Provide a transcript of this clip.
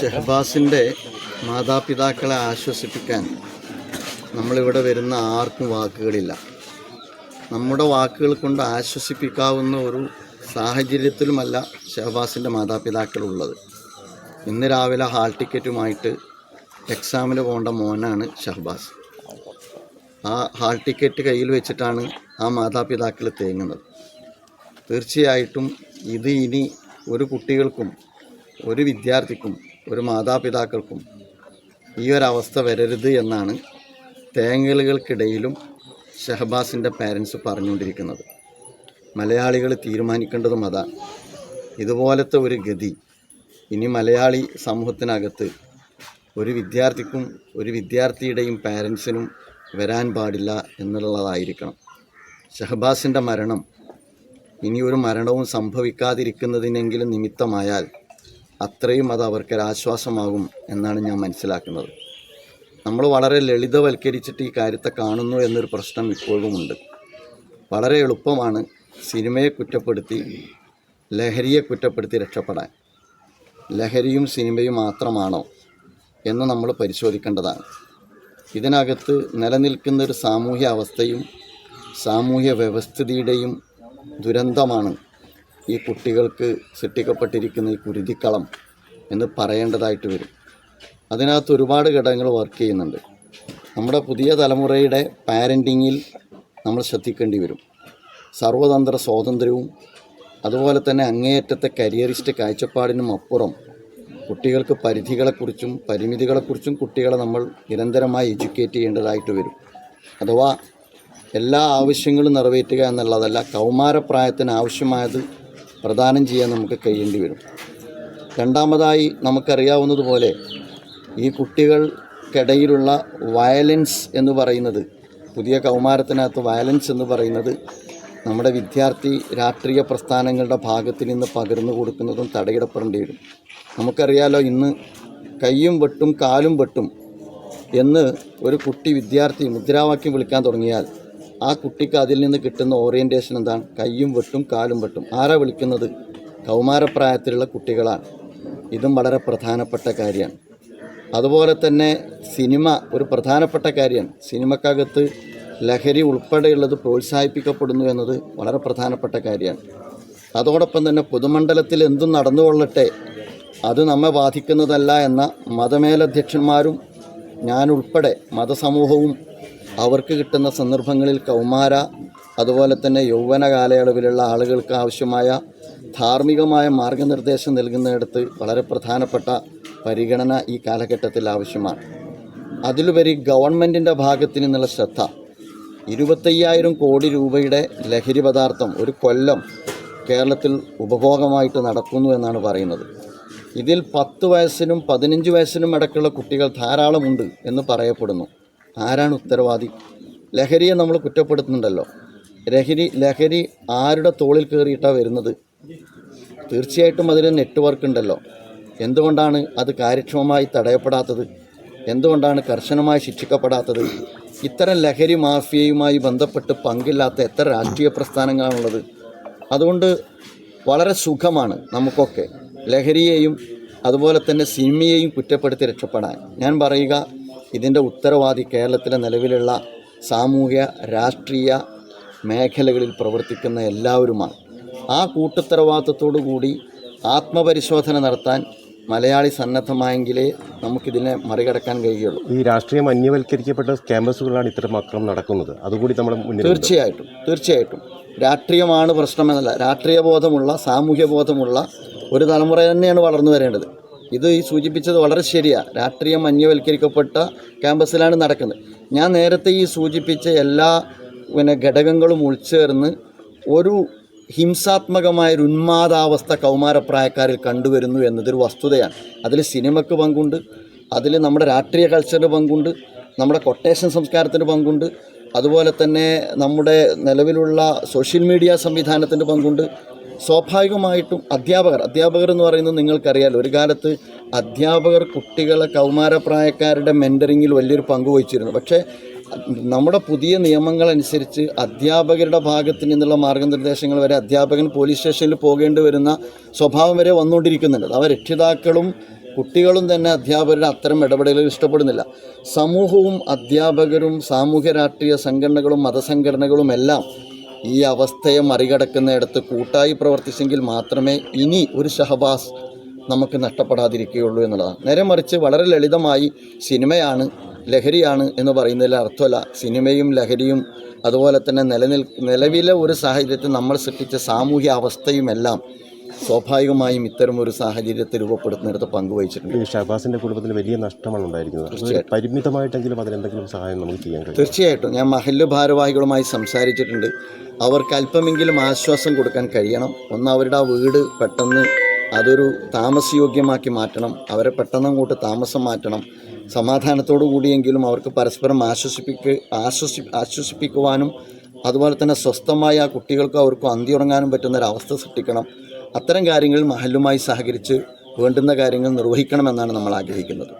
ഷഹബാസിന്റെ മാതാപിതാക്കളെ ആശ്വസിപ്പിക്കാൻ നമ്മളിവിടെ വരുന്ന ആർക്കും വാക്കുകളില്ല. നമ്മുടെ വാക്കുകൾ കൊണ്ട് ആശ്വസിപ്പിക്കാവുന്ന ഒരു സാഹചര്യത്തിലുമല്ല ഷെഹബാസിന്റെ മാതാപിതാക്കളുള്ളത്. ഇന്ന് രാവിലെ ഹാൾ ടിക്കറ്റുമായിട്ട് എക്സാമിന് പോകേണ്ട മോനാണ് ഷഹബാസ്. ആ ഹാൾ ടിക്കറ്റ് കയ്യിൽ വെച്ചിട്ടാണ് ആ മാതാപിതാക്കൾ തേങ്ങുന്നത്. തീർച്ചയായിട്ടും ഇത് ഇനി ഒരു കുട്ടികൾക്കും ഒരു വിദ്യാർത്ഥിക്കും ഒരു മാതാപിതാക്കൾക്കും ഈ ഒരവസ്ഥ വരരുത് എന്നാണ് തേങ്ങലുകൾക്കിടയിലും ഷഹബാസിന്റെ പാരൻസ് പറഞ്ഞുകൊണ്ടിരിക്കുന്നത്. മലയാളികൾ തീരുമാനിക്കേണ്ടതും അതാണ് ഇതുപോലത്തെ ഒരു ഗതി ഇനി മലയാളി സമൂഹത്തിനകത്ത് ഒരു വിദ്യാർത്ഥിക്കും ഒരു വിദ്യാർത്ഥിയുടെയും പാരൻസിനും വരാൻ പാടില്ല എന്നുള്ളതായിരിക്കണം. ഷഹബാസിന്റെ മരണം ഇനി ഒരു മരണവും സംഭവിക്കാതിരിക്കുന്നതിനെങ്കിലും നിമിത്തമായാൽ അത്രയും അത് അവർക്കൊരാശ്വാസമാകും എന്നാണ് ഞാൻ മനസ്സിലാക്കുന്നത്. നമ്മൾ വളരെ ലളിതവൽക്കരിച്ചിട്ട് ഈ കാര്യത്തെ കാണുന്നു എന്നൊരു പ്രശ്നം ഇപ്പോഴും ഉണ്ട്. വളരെ എളുപ്പമാണ് സിനിമയെ കുറ്റപ്പെടുത്തി ലഹരിയെ കുറ്റപ്പെടുത്തി രക്ഷപ്പെടാൻ. ലഹരിയും സിനിമയും മാത്രമാണോ എന്ന് നമ്മൾ പരിശോധിക്കേണ്ടതാണ്. ഇതിനകത്ത് നിലനിൽക്കുന്ന ഒരു സാമൂഹ്യ അവസ്ഥയും സാമൂഹ്യ വ്യവസ്ഥിതിയുടെയും ദുരന്തമാണ് ഈ കുട്ടികൾക്ക് സൃഷ്ടിക്കപ്പെട്ടിരിക്കുന്ന ഈ കുരുതിക്കളം എന്ന് പറയേണ്ടതായിട്ട് വരും. അതിനകത്ത് ഒരുപാട് ഘടകങ്ങൾ വർക്ക് ചെയ്യുന്നുണ്ട്. നമ്മുടെ പുതിയ തലമുറയുടെ പാരന്റിങ്ങിൽ നമ്മൾ ശ്രദ്ധിക്കേണ്ടി വരും. സർവതന്ത്ര സ്വാതന്ത്ര്യവും അതുപോലെ തന്നെ അങ്ങേയറ്റത്തെ കരിയറിസ്റ്റ് കാഴ്ചപ്പാടിനും അപ്പുറം കുട്ടികൾക്ക് പരിധികളെക്കുറിച്ചും പരിമിതികളെക്കുറിച്ചും കുട്ടികളെ നമ്മൾ നിരന്തരമായി എഡ്യൂക്കേറ്റ് ചെയ്യേണ്ടതായിട്ട് വരും. അഥവാ എല്ലാ ആവശ്യങ്ങളും നിറവേറ്റുക എന്നുള്ളതല്ല കൗമാരപ്രായത്തിന് ആവശ്യമായത് പ്രദാനം ചെയ്യാൻ നമുക്ക് കഴിയേണ്ടി വരും. രണ്ടാമതായി നമുക്കറിയാവുന്നതുപോലെ ഈ കുട്ടികൾക്കിടയിലുള്ള വയലൻസ് എന്ന് പറയുന്നത് പുതിയ കൗമാരത്തിനകത്ത് വയലൻസ് എന്ന് പറയുന്നത് നമ്മുടെ വിദ്യാർത്ഥി രാഷ്ട്രീയ പ്രസ്ഥാനങ്ങളുടെ ഭാഗത്ത് നിന്ന് പകർന്നു കൊടുക്കുന്നതും തടയിടപ്പെടേണ്ടി വരും. നമുക്കറിയാലോ ഇന്ന് കയ്യും വെട്ടും കാലും വെട്ടും എന്ന് ഒരു കുട്ടി വിദ്യാർത്ഥി മുദ്രാവാക്യം വിളിക്കാൻ തുടങ്ങിയാൽ ആ കുട്ടിക്ക് അതിൽ നിന്ന് കിട്ടുന്ന ഓറിയന്റേഷൻ എന്താണ്? കയ്യും വെട്ടും കാലും വെട്ടും. ആരാ വിളിക്കുന്നത്? കൗമാരപ്രായത്തിലുള്ള കുട്ടികളാണ്. ഇതും വളരെ പ്രധാനപ്പെട്ട കാര്യമാണ്. അതുപോലെ തന്നെ സിനിമ ഒരു പ്രധാനപ്പെട്ട കാര്യമാണ്. സിനിമക്കകത്ത് ലഹരി ഉൾപ്പെടെയുള്ളത് പ്രോത്സാഹിപ്പിക്കപ്പെടുന്നു എന്നത് വളരെ പ്രധാനപ്പെട്ട കാര്യമാണ്. അതോടൊപ്പം തന്നെ പൊതുമണ്ഡലത്തിൽ എന്തും നടന്നുകൊള്ളട്ടെ അത് നമ്മെ ബാധിക്കുന്നതല്ല എന്ന മതമേലധ്യക്ഷന്മാരും ഞാനുൾപ്പെടെ മതസമൂഹവും അവർക്ക് കിട്ടുന്ന സന്ദർഭങ്ങളിൽ കൗമാര അതുപോലെ തന്നെ യൗവന കാലയളവിലുള്ള ആളുകൾക്ക് ആവശ്യമായ ധാർമ്മികമായ മാർഗനിർദ്ദേശം നൽകുന്നിടത്ത് വളരെ പ്രധാനപ്പെട്ട പരിഗണന ഈ കാലഘട്ടത്തിൽ ആവശ്യമാണ്. അതിലുപരി ഗവൺമെന്റിന്റെ ഭാഗത്തു നിന്നുള്ള ശ്രദ്ധ ഇരുപത്തയ്യായിരം കോടി രൂപയുടെ ലഹരി പദാർത്ഥം ഒരു കൊല്ലം കേരളത്തിൽ ഉപഭോഗമായിട്ട് നടക്കുന്നു എന്നാണ് പറയുന്നത്. ഇതിൽ പത്ത് വയസ്സിനും പതിനഞ്ച് വയസ്സിനും ഇടയ്ക്കുള്ള കുട്ടികൾ ധാരാളമുണ്ട് എന്ന് പറയപ്പെടുന്നു. ആരാണ് ഉത്തരവാദി? ലഹരിയെ നമ്മൾ കുറ്റപ്പെടുത്തുന്നുണ്ടല്ലോ. ലഹരി ലഹരി ആരുടെ തോളിൽ കയറിയിട്ടാണ് വരുന്നത്? തീർച്ചയായിട്ടും അതിൽ നെറ്റ്വർക്ക് ഉണ്ടല്ലോ. എന്തുകൊണ്ടാണ് അത് കാര്യക്ഷമമായി തടയപ്പെടാത്തത്? എന്തുകൊണ്ടാണ് കർശനമായി ശിക്ഷിക്കപ്പെടാത്തത്? ഇത്തരം ലഹരി മാഫിയയുമായി ബന്ധപ്പെട്ട് പങ്കില്ലാത്ത എത്ര രാഷ്ട്രീയ പ്രസ്ഥാനങ്ങളാണുള്ളത്? അതുകൊണ്ട് വളരെ സുഖമാണ് നമുക്കൊക്കെ ലഹരിയെയും അതുപോലെ തന്നെ സിനിമയെയും കുറ്റപ്പെടുത്തി രക്ഷപ്പെടാൻ. ഞാൻ പറയുക ഇതിന്റെ ഉത്തരവാദി കേരളത്തിലെ നിലവിലുള്ള സാമൂഹ്യ രാഷ്ട്രീയ മേഖലകളിൽ പ്രവർത്തിക്കുന്ന എല്ലാവരുമാണ്. ആ കൂട്ടുത്തരവാദിത്വത്തോടു കൂടി ആത്മപരിശോധന നടത്താൻ മലയാളി സന്നദ്ധമായെങ്കിലേ നമുക്കിതിനെ മറികടക്കാൻ കഴിയുള്ളൂ. ഈ രാഷ്ട്രീയം അന്യവൽക്കരിക്കപ്പെട്ട ക്യാമ്പസുകളാണ് ഇത്തരം അക്രമം നടക്കുന്നത്. അതുകൂടി നമ്മുടെ മുന്നിൽ തീർച്ചയായിട്ടും തീർച്ചയായിട്ടും. രാഷ്ട്രീയമാണ് പ്രശ്നമെന്നല്ല രാഷ്ട്രീയ ബോധമുള്ള സാമൂഹ്യ ബോധമുള്ള ഒരു തലമുറ തന്നെയാണ് വളർന്നു വരേണ്ടത്. ഇത് ഈ സൂചിപ്പിച്ചത് വളരെ ശരിയാണ് രാഷ്ട്രീയം മഞ്ഞവൽക്കരിക്കപ്പെട്ട ക്യാമ്പസിലാണ് നടക്കുന്നത്. ഞാൻ നേരത്തെ ഈ സൂചിപ്പിച്ച എല്ലാ പിന്നെ ഘടകങ്ങളും ഉൾച്ചേർന്ന് ഒരു ഹിംസാത്മകമായ ഒരു ഉന്മാദാവസ്ഥ കൗമാരപ്രായക്കാരിൽ കണ്ടുവരുന്നു എന്നതൊരു വസ്തുതയാണ്. അതിൽ സിനിമയ്ക്ക് പങ്കുണ്ട് അതിൽ നമ്മുടെ രാഷ്ട്രീയ കൾച്ചറിന് പങ്കുണ്ട് നമ്മുടെ കൊട്ടേഷൻ സംസ്കാരത്തിന് പങ്കുണ്ട് അതുപോലെ തന്നെ നമ്മുടെ നിലവിലുള്ള സോഷ്യൽ മീഡിയ സംവിധാനത്തിന്റെ പങ്കുണ്ട് സ്വാഭാവികമായിട്ടും അധ്യാപകർ അധ്യാപകർ എന്ന് പറയുന്നത് നിങ്ങൾക്കറിയാലോ ഒരു കാലത്ത് അധ്യാപകർ കുട്ടികളെ കൗമാരപ്രായക്കാരുടെ മെന്ററിങ്ങിൽ വലിയൊരു പങ്ക് വഹിച്ചിരുന്നു. പക്ഷേ നമ്മുടെ പുതിയ നിയമങ്ങളനുസരിച്ച് അധ്യാപകരുടെ ഭാഗത്ത് നിന്നുള്ള മാർഗനിർദ്ദേശങ്ങൾ വരെ അധ്യാപകൻ പോലീസ് സ്റ്റേഷനിൽ പോകേണ്ടി വരുന്ന സ്വഭാവം വരെ വന്നുകൊണ്ടിരിക്കുന്നുണ്ട്. അവ രക്ഷിതാക്കളും കുട്ടികളും തന്നെ അധ്യാപകരുടെ അത്തരം ഇടപെടലുകൾ ഇഷ്ടപ്പെടുന്നില്ല. സമൂഹവും അധ്യാപകരും സാമൂഹ്യ രാഷ്ട്രീയ സംഘടനകളും മതസംഘടനകളും എല്ലാം ഈ അവസ്ഥയെ മറികടക്കുന്നിടത്ത് കൂട്ടായി പ്രവർത്തിച്ചെങ്കിൽ മാത്രമേ ഇനി ഒരു ഷഹബാസ് നമുക്ക് നഷ്ടപ്പെടാതിരിക്കുകയുള്ളൂ എന്നുള്ളതാണ്. നേരെ മറിച്ച് വളരെ ലളിതമായി സിനിമയാണ് ലഹരിയാണ് എന്ന് പറയുന്നതിൽ അർത്ഥമല്ല. സിനിമയും ലഹരിയും അതുപോലെ തന്നെ നിലനിൽ നിലവിലെ ഒരു സാഹചര്യത്തിൽ നമ്മൾ സൃഷ്ടിച്ച സാമൂഹ്യ അവസ്ഥയുമെല്ലാം സ്വാഭാവികമായും ഇത്തരം ഒരു സാഹചര്യത്തെ രൂപപ്പെടുത്തുന്നിടത്ത് പങ്കുവഹിച്ചിട്ടുണ്ട്. ഈ ഷഹബാസിന്റെ കുടുംബത്തിന് വലിയ നഷ്ടമാണ് ഉണ്ടായിരിക്കുന്നത്. പരിമിതമായിട്ടെങ്കിലും അതിനെന്തെങ്കിലും സഹായം നമുക്ക് ചെയ്യാൻ കഴിയും തീർച്ചയായിട്ടും. ഞാൻ മഹല്ല് ഭാരവാഹികളുമായി സംസാരിച്ചിട്ടുണ്ട്. അവർക്ക് അല്പമെങ്കിലും ആശ്വാസം കൊടുക്കാൻ കഴിയണം. ഒന്ന് അവരുടെ ആ വീട് പെട്ടെന്ന് അതൊരു താമസയോഗ്യമാക്കി മാറ്റണം. അവരെ പെട്ടെന്ന് അങ്ങോട്ട് താമസം മാറ്റണം. സമാധാനത്തോടു കൂടിയെങ്കിലും അവർക്ക് പരസ്പരം ആശ്വസിപ്പിക്ക് ആശ്വസി ആശ്വസിപ്പിക്കുവാനും അതുപോലെ തന്നെ സ്വസ്ഥമായ ആ കുട്ടികൾക്കും അവർക്കും അന്തി ഉറങ്ങാനും പറ്റുന്ന ഒരു അവസ്ഥ സൃഷ്ടിക്കണം. അത്തരം കാര്യങ്ങൾ മഹലുമായി സഹകരിച്ച് വേണ്ടുന്ന കാര്യങ്ങൾ നിർവഹിക്കണമെന്നാണ് നമ്മൾ ആഗ്രഹിക്കുന്നത്.